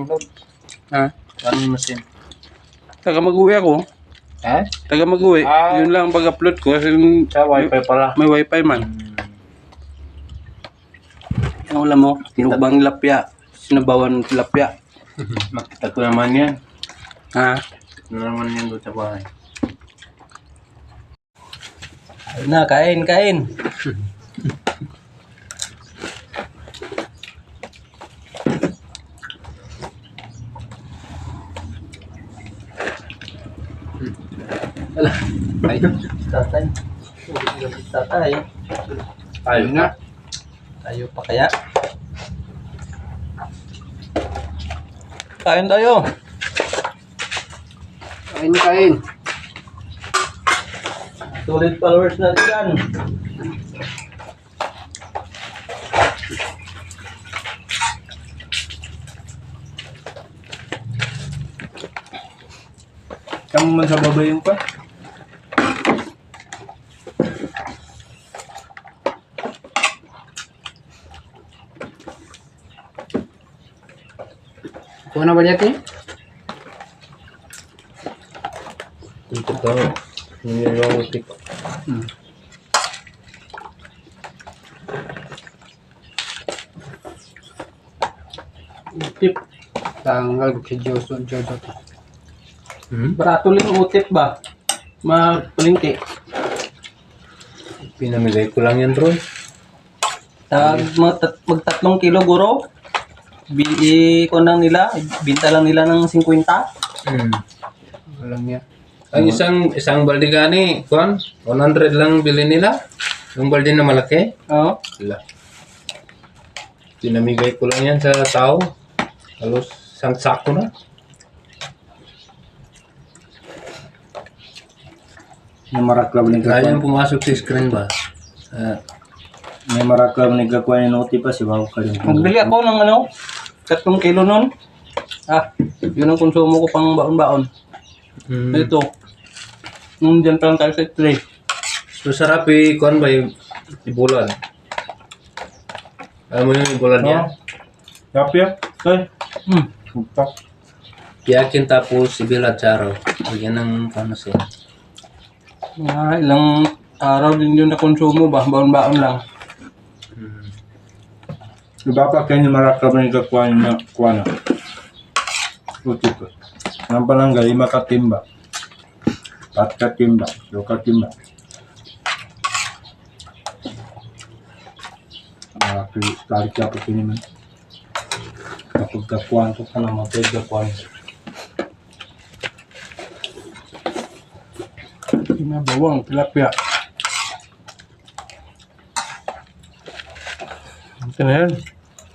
Download. Ha? Ano machine? Taga mag-uwi ako. Ha? Taga mag-uwi. Ah. Yun lang ang pag-upload ko. Kasi yung- Sa wifi pala. may wifi man. Ang alam mo, tinubang lapya. Sinabawan lapya. Makita ko naman yan. Ha? Ano naman yan doon sa bahay. Ayun na, kain, kain. Wala. Ay, tatay. Tatay. Tayo na. Tayo pa kaya? Kain tayo. Kain kain. Solid followers natin yan. Kamu man sa baba yung pa? Ba niya, Tim? Ito ka. Hindi lang utik. Utip. Tanggal ko si Joso Jojo. Hmm? Barato lang utip ba? Mapalingki. Pinamigay ko lang yan, Troy. Tag mga tat- magtatlong kilo guro. Ko nang nila, binta lang nila ng 50. Hmm. Walang yan. Ang isang isang balde gani, kuan, 100 lang bili nila. Yung balde na malaki. Oo. Wala. Pinamigay ko lang yan sa tao. Halos isang sako na. May maraklam ni Kaya pumasok sa screen ba? Ah, May maraklam ni kakuan yung noti pa si Bawo ka rin. Magbili ako ng ano, tatlong kilo nun. Ah, yun ang konsumo ko pang baon-baon. mm. Ito. Nung dyan pa lang tayo sa tray. So sarap eh, kuan ba yung ibulan? Alam mo yung ibulan niya? Kapya? Ay, Hmm. putak. Piyakin tapos ibilat charo. Yan ang panasin. Ah, ilang araw din yun na konsumo ba? Baon-baon lang. Mm. Iba pa kayo ni maraklam ni kakuan na kuan na. Uti ko. Nang palangga, lima katimba. Pat katimba. Do katimba. Ah, kaya tarik ka pa kini man. Kapag kakuan ko ka na mapag kakuan. Pinabawang, tilapia. Ito na yan.